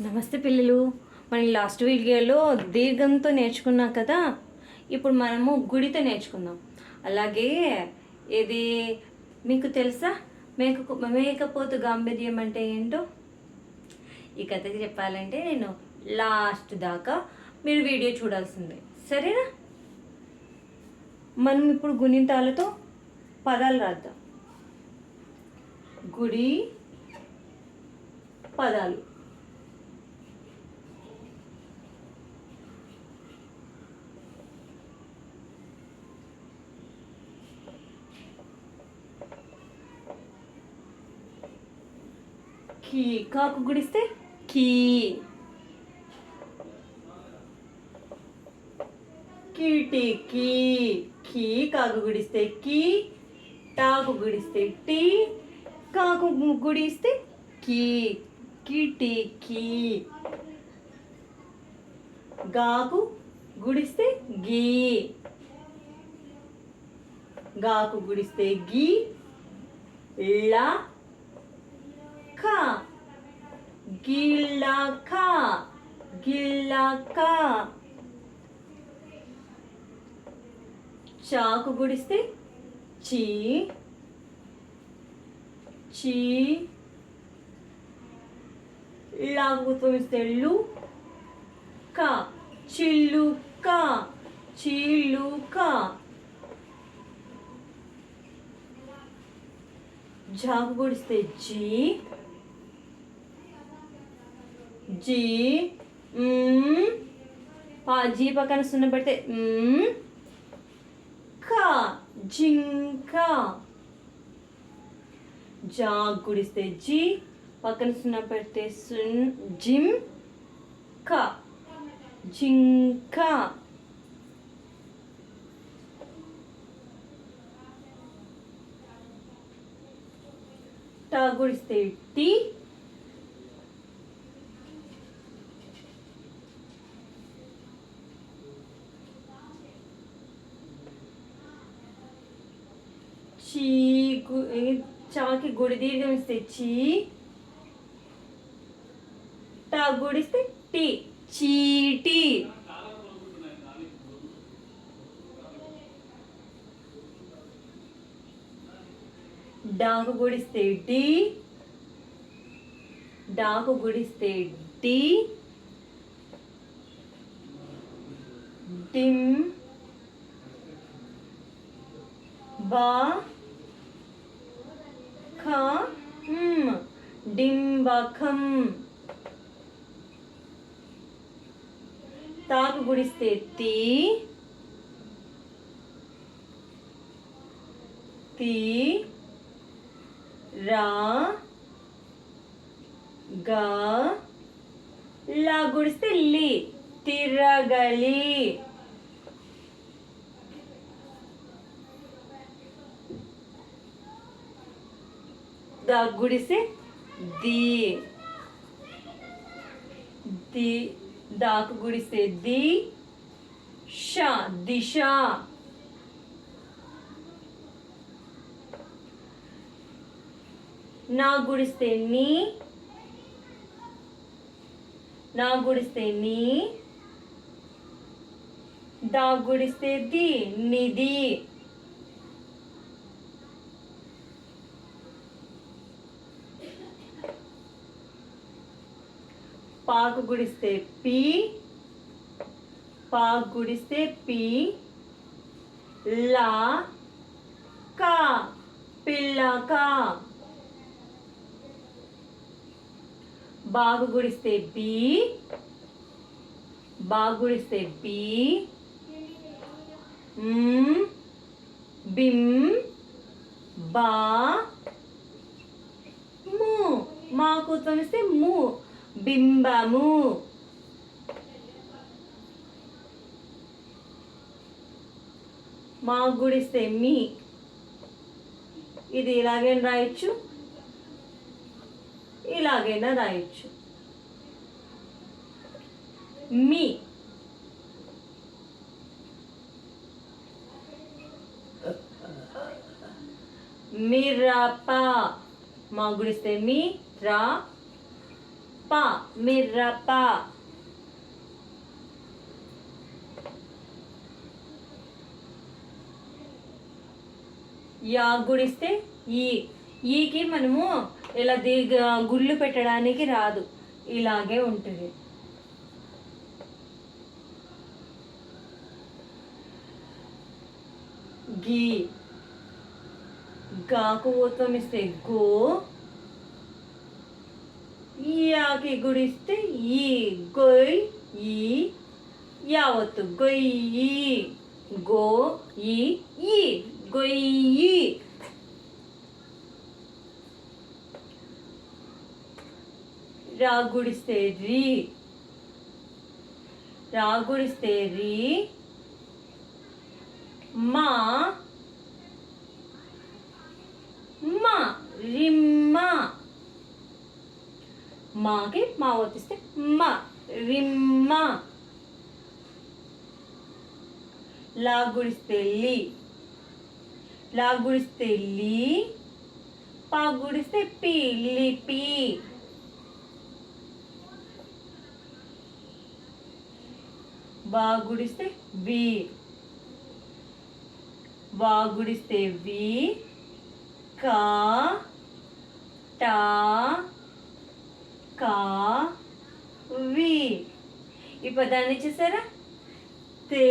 నమస్తే పిల్లలు. మనం లాస్ట్ వీడియోలో దీర్ఘంతో నేర్చుకున్నాం కదా ఇప్పుడు మనము గుడితో నేర్చుకుందాం. అలాగే ఇది మీకు తెలుసా? మేక మేకపోతు గాంభీర్యం అంటే ఏంటో? ఈ కథకి చెప్పాలంటే నేను లాస్ట్ దాకా మీరు వీడియో చూడాల్సిందే. సరేనా? మనం ఇప్పుడు గుణింతాలతో పదాలు రాద్దాం. గుడి పదాలు. కీ కాకు గుడిస్తే కీ కీటి కీ కీ కాకు గుడిస్తే కీ టాకు గుడిస్తే టీ కాకు గుడిస్తే కీ కీటి కీ గాకు గుడిస్తే గీ గాకు గుడిస్తే గీ లా ఖ గిల్లక గిల్లక. చాకు గుడిస్తే చీ చీ. లాగు గుర్తుమిస్తే లు క చిల్లుక చిల్లుక. జాకు గుడిస్తే జీ జీ పా జీ పక్కన సున్న పెడితే క జింక. జా గుడిస్తే జీ పక్కన సున్న పెడితే సున్ జిమ్ క జింక. టా గుడిస్తే టీ చీ గు- ఏ, చాకి గుడి దీర్ఘం ఇస్తే చీ. టా గుడిస్తే టీ. చీటి డాకు గుడిస్తే డి డాకు గుడిస్తే డి డిమ్ బా. డింబకం తాకు గుడిస్తే తీ. తీ. రా. గా. లా గుడిస్తే లి. తిరగలి. దా గుడిస్తే ది ది దాకు గుడిస్తే ది ష దిశ నా గుడిస్తే నీ నా గుడిస్తే నీ దా గుడిస్తే ది నిధి పాకు గుడిస్తే పి పాకు గుడిస్తే పి లా కా పిల్లక బాగు గుడిస్తే బి బాగు గుడిస్తే బి మ్, బిమ్ బా ము మాకు తమిస్తే ము బింబము. మా గుడిస్తే మీ ఇది ఇలాగైనా రాయొచ్చు. ఇలాగైనా రాయొచ్చు. మీ. మిరప మా గుడిస్తే మీ రా. ప మిరప యా గుడిస్తే ఈ. ఈకి మనము ఇలా దిగ గుళ్ళు పెట్టడానికి రాదు. ఇలాగే ఉంటుంది. గీ. గాకు ఓత్వం ఇస్తే గో. ఈయాకి గుడిస్తే ఈ గొయ్ ఈ యావత్తు గొయ్యి గో ఈ ఈ గొయ్యి రా గుడిస్తే రీ రా గుడిస్తే రీ మా మా రిమ్మా మాకి మా వర్తిస్తే మా. రిమ్మ. లా. గుడిస్తే లి. లా గుడిస్తే లి పా. గుడిస్తే పి లిపి బా గుడిస్తే వి. వా గుడిస్తే వి. కా. టా. కా వి. ఈ పదాన్ని చూసారా? తే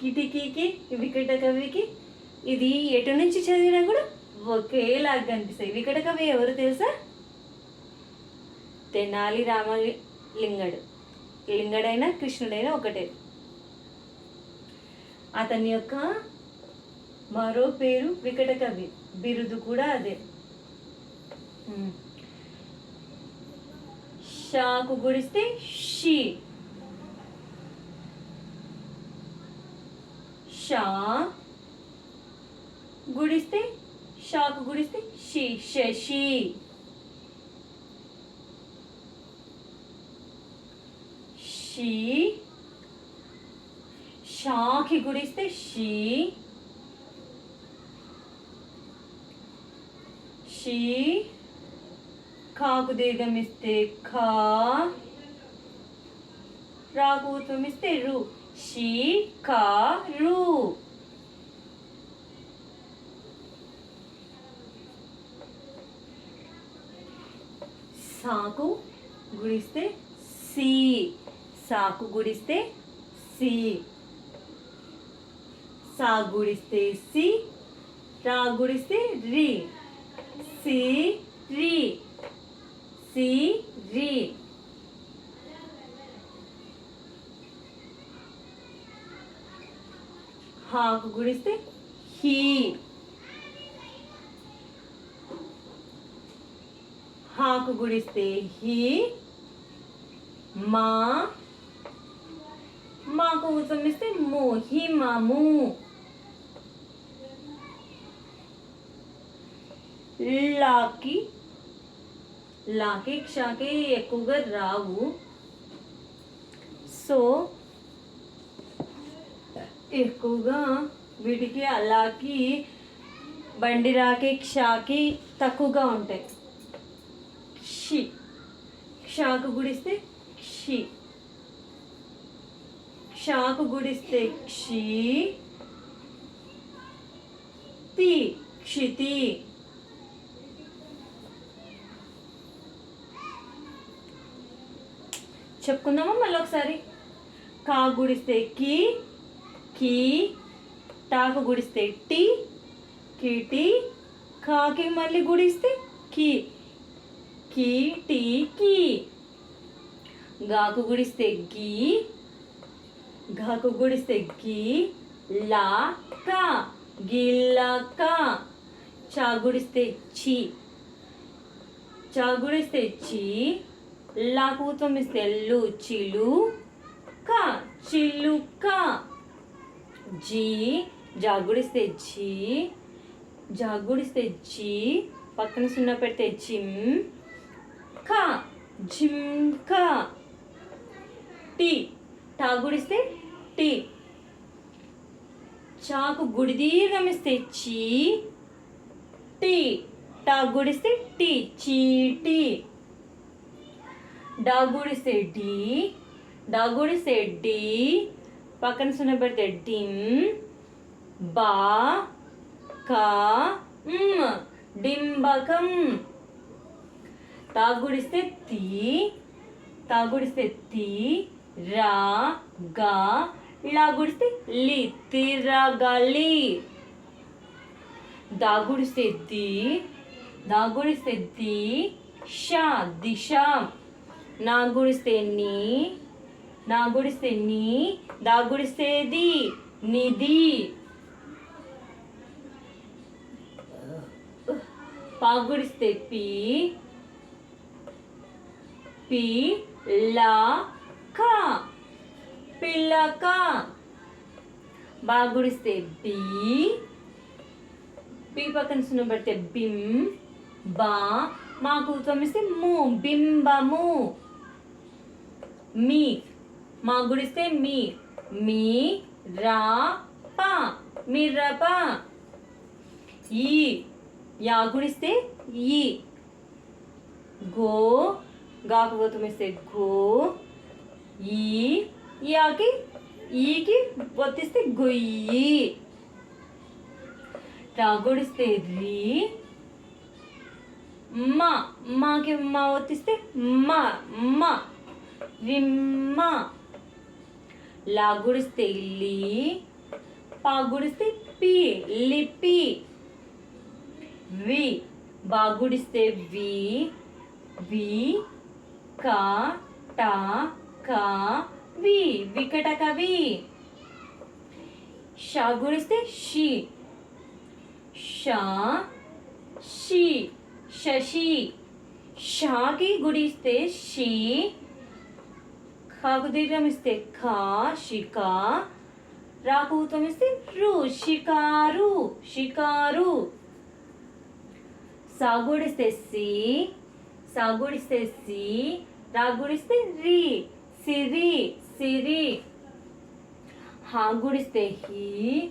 కిటికీకి వికట కవికి ఇది ఎటు నుంచి చదివినా కూడా ఒకేలాగా కనిపిస్తాయి. వికట కవి ఎవరు తెలుసా? తెనాలి రామలింగడు. లింగడైనా కృష్ణుడైనా ఒకటే. అతని యొక్క మరో పేరు వికట కవి. బిరుదు కూడా అదే. ఉమ్. షాకు గుడిస్తే షీ షా గుడిస్తే షాకు గుడిస్తే షీ శశి షీ షాకి గుడిస్తే షీ షీ కాకు దీర్ఘం ఇస్తే ఖా రాకు ఊత్వం ఇస్తే రు షీ కా రు సాకు గుడిస్తే సి సాకు గుడిస్తే సి సా గుడిస్తే సి రా గుడిస్తే రి సి రి సి రి హాకు గుడిస్తే హీ హాకు గుడిస్తే హీ మా మాకు ఉత్సమిస్తే ము హిమము లాకి లాకి క్షాకి ఎక్కువగా రావు సో ఎక్కువగా వీటికి అలాకి బండి రాకి క్షాకి తక్కువగా ఉంటాయి క్షి క్షాకు గుడిస్తే క్షి క్షాకు గుడిస్తే క్షి తి క్షితి చెప్పుకుందామా మళ్ళీ ఒకసారి? కా గుడిస్తే కి కీ టాకు గుడిస్తే టీ కీటి కాకి మళ్ళీ గుడిస్తే కీ కీ టీ కీ. గాకు గుడిస్తే గీ ఘాకు గుడిస్తే గీ లా కా గిల్లక చా గుడిస్తే చి చా గుడిస్తే చి లాకు ఉత్వం ఇస్తే లు చిలు క. చిలుక జీ జాగుడిస్తే జీ జాగుడిస్తే జీ పక్కన సున్నా పెడితే జిమ్ క జిమ్క టీ టాగుడిస్తే టీ. చాకు గుడి దీర్ఘమిస్తే చీ టీ. టాగుడిస్తే టీ చీటీ డాగుడిస్తే డి డాగుడిస్తే డి పక్కన సున్న పెడితే డిమ్ బా కా డింబకం. తాగుడిస్తే తీ తాగుడిస్తే తీ రా గా లాగుడిస్తే లి తిరగాలి దాగుడిస్తే ది దాగుడిస్తే ది షా దిశ. నా గుడిస్తే నీ నా గుడిస్తే నీ దా గుడిస్తేది నిధి పాగుడిస్తే పి పి లా కా పిల్లక బాగుడిస్తే బి బి పక్కన సున్న పెడితే బిం బా. మాకు తొమ్మిస్తే ము బింబము. మీ మా గుడిస్తే మీ మీ రా పా మిర్రప ఈ యా గుడిస్తే ఈ గో గాకు గోతమిస్తే గో ఈ యాకి ఈకి ఒత్తిస్తే గొయ్యి రాగుడిస్తే రీ మా మాకి మా ఒత్తిస్తే మా మా విమ్మ లాగుడిస్తే ఇల్లి పాగుడిస్తే పి లిపి. వి బాగుడిస్తే వి వి కా టా కా వి వికట కవి షా గుడిస్తే షి షా షి శశి. షాకి గుడిస్తే షీ కాకు దీర్ఘం ఇస్తే ఖా షికా. రాకు ఊతం ఇస్తే రు షికారు షికారు. సాగుడిస్తే సి సాగుడిస్తే సి రాగుడిస్తే రి సిరి సిరి. హాగుడిస్తే హి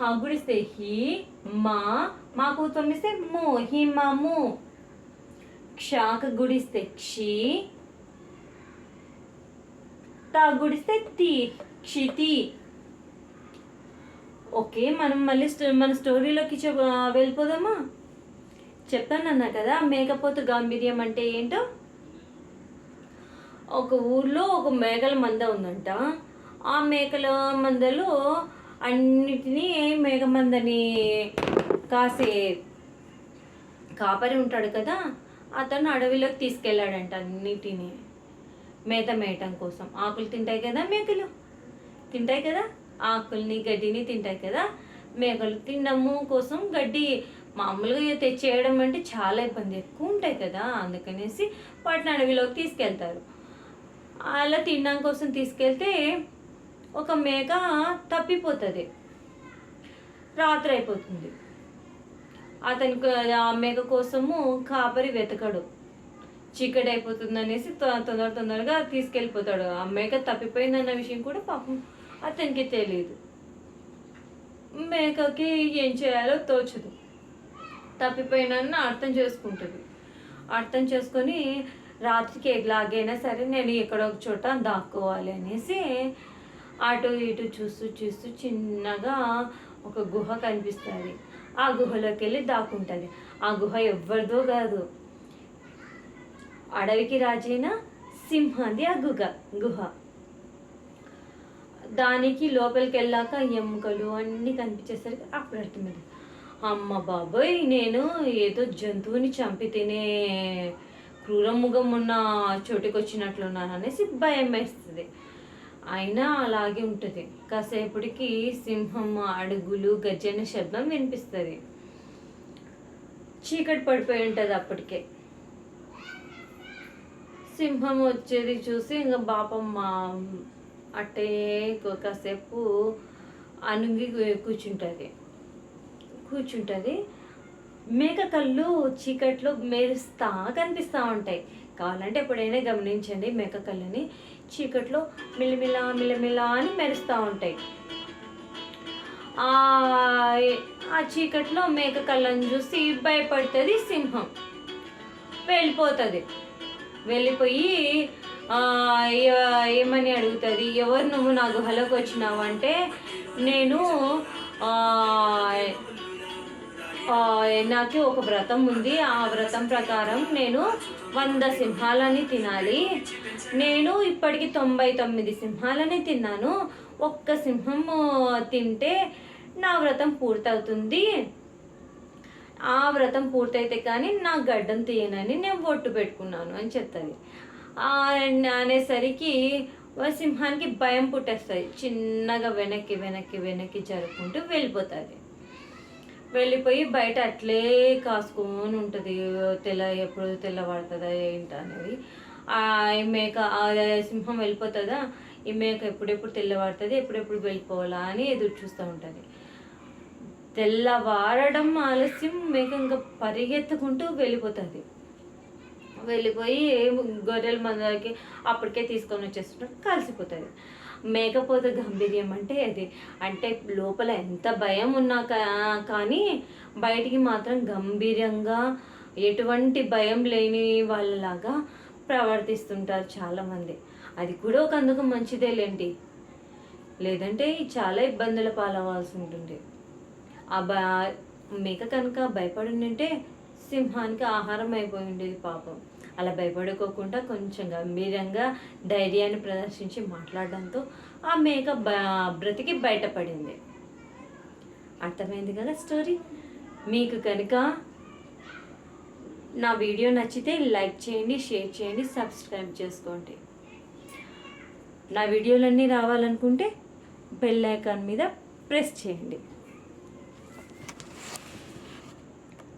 హాగుడిస్తే హి మా మాకు తొమ్మిస్తే ము హిమము. క్షాక గుడిస్తే క్షి తా గుడిస్తే తి క్షితి ఓకే మనం మళ్ళీ స్టో- మన స్టోరీలోకి చెప్ వెళ్ళిపోదామా? చెప్పానన్నా కదా మేకపోతు గాంభీర్యం అంటే ఏంటో? ఒక ఊర్లో ఒక మేకల మంద ఉందంట. ఆ మేకల మందలో అన్నిటినీ మేక మందని కాసే కాపరి ఉంటాడు కదా అతను అడవిలోకి తీసుకెళ్ళాడంట అన్నిటినీ. మేత మేయటం కోసం. ఆకులు తింటాయి కదా మేకలు? తింటాయి కదా? ఆకుల్ని గడ్డిని తింటాయి కదా? మేకలు తినడము కోసం గడ్డి మామూలుగా తెచ్చేయడం అంటే చాలా ఇబ్బంది ఎక్కువ ఉంటాయి కదా? అందుకనేసి వాటిని అడవిలోకి తీసుకెళ్తారు. అలా తినడం కోసం తీసుకెళ్తే ఒక మేక తప్పిపోతుంది. రాత్రి అయిపోతుంది. అతనికి ఆ మేక కోసము కాపరి వెతకడు. చీకటి అయిపోతుంది అనేసి తొ- తొందర తొందరగా తీసుకెళ్ళిపోతాడు. ఆ మేక తప్పిపోయిందన్న విషయం కూడా పాపం అతనికి తెలియదు మేకకి ఏం చేయాలో తోచదు. తప్పిపోయినని అర్థం చేసుకుంటుంది. అర్థం చేసుకొని రాత్రికి ఎలాగైనా సరే నేను ఎక్కడో ఒక చోట దాక్కోవాలి అనేసి అటు ఇటు చూస్తూ చూస్తూ చిన్నగా ఒక గుహ కనిపిస్తుంది. ఆ గుహలోకి వెళ్ళి దాక్కుంటుంది. ఆ గుహ ఎవరిదో కాదు. అడవికి రాజైన సింహాది ఆ గుహ గుహ. దానికి లోపలికి వెళ్ళాక ఎముకలు అన్నీ కనిపించేసరికి అప్పుడు అర్థమైంది. అమ్మ బాబోయ్ నేను ఏదో జంతువుని చంపి తినే క్రూరముఖం ఉన్న చోటుకి వచ్చినట్లున్నాను అనేసి భయం వేస్తుంది. అయినా అలాగే ఉంటుంది. కాసేపటికి సింహం అడుగులు గర్జన శబ్దం వినిపిస్తుంది. చీకటి పడిపోయి ఉంటుంది అప్పటికే. సింహం వచ్చేది చూసి ఇంకా బాపమ్మ అట్టే కాసేపు అనుంగి కూర్చుంటుంది. కూర్చుంటుంది. మేక కళ్ళు చీకట్లో మెరుస్తా కనిపిస్తూ ఉంటాయి. కావాలంటే ఎప్పుడైనా గమనించండి మేక కళ్ళని చీకట్లో మిలమిల మిలమిల అని మెరుస్తూ ఉంటాయి. ఆ చీకట్లో మేక కళ్ళని చూసి భయపడుతుంది సింహం. వెళ్ళిపోతుంది. వెళ్ళిపోయి ఏమని అడుగుతుంది? ఎవరు నువ్వు నా గుహలోకి వచ్చినావు అంటే నేను నాకు ఒక వ్రతం ఉంది. ఆ వ్రతం ప్రకారం నేను వంద సింహాలని తినాలి. నేను ఇప్పటికి తొంభై తొమ్మిది సింహాలని తిన్నాను. ఒక్క సింహం తింటే నా వ్రతం పూర్తవుతుంది. ఆ వ్రతం పూర్తయితే కానీ నా గడ్డం తీయనని నేను బొట్టు పెట్టుకున్నాను అని చెప్తుంది. అనేసరికి సింహానికి భయం పుట్టేస్తుంది. చిన్నగా వెనక్కి వెనక్కి వెనక్కి జరుపుకుంటూ వెళ్ళిపోతుంది. వెళ్ళిపోయి బయట అట్లే కాసుకొని ఉంటుంది. తెల్ల ఎప్పుడు తెల్లబడుతుందా ఏంటి అనేది. ఆ ఈ మేక సింహం వెళ్ళిపోతుందా? ఈ మేక ఎప్పుడెప్పుడు తెల్లబడుతుంది? ఎప్పుడెప్పుడు వెళ్ళిపోవాలా అని ఎదురు చూస్తూ ఉంటుంది. తెల్లవారడం ఆలస్యం మేక ఇంకా పరిగెత్తుకుంటూ వెళ్ళిపోతుంది. వెళ్ళిపోయి గొర్రెల మందకి అప్పటికే తీసుకొని వచ్చేస్తుంటే కలిసిపోతుంది. మేకపోతే గంభీర్యం అంటే అది. అంటే లోపల ఎంత భయం ఉన్నా కానీ బయటికి మాత్రం గంభీర్యంగా ఎటువంటి భయం లేని వాళ్ళలాగా ప్రవర్తిస్తుంటారు చాలామంది. అది కూడా ఒక అందుకు మంచిదేలేండి. లేదంటే చాలా ఇబ్బందుల పాలవ్వాల్సి ఉంటుంది. ఆ బ మేక కనుక భయపడి ఉంటే సింహానికి ఆహారం అయిపోయి ఉండేది పాపం. అలా భయపడుకోకుండా కొంచెం గంభీరంగా ధైర్యాన్ని ప్రదర్శించి మాట్లాడడంతో ఆ మేక బ బ్రతికి బయటపడింది. అర్థమైంది కదా స్టోరీ? మీకు కనుక నా వీడియో నచ్చితే లైక్ చేయండి షేర్ చేయండి సబ్స్క్రైబ్ చేసుకోండి. నా వీడియోలన్నీ రావాలనుకుంటే బెల్ ఐకాన్ మీద ప్రెస్ చేయండి.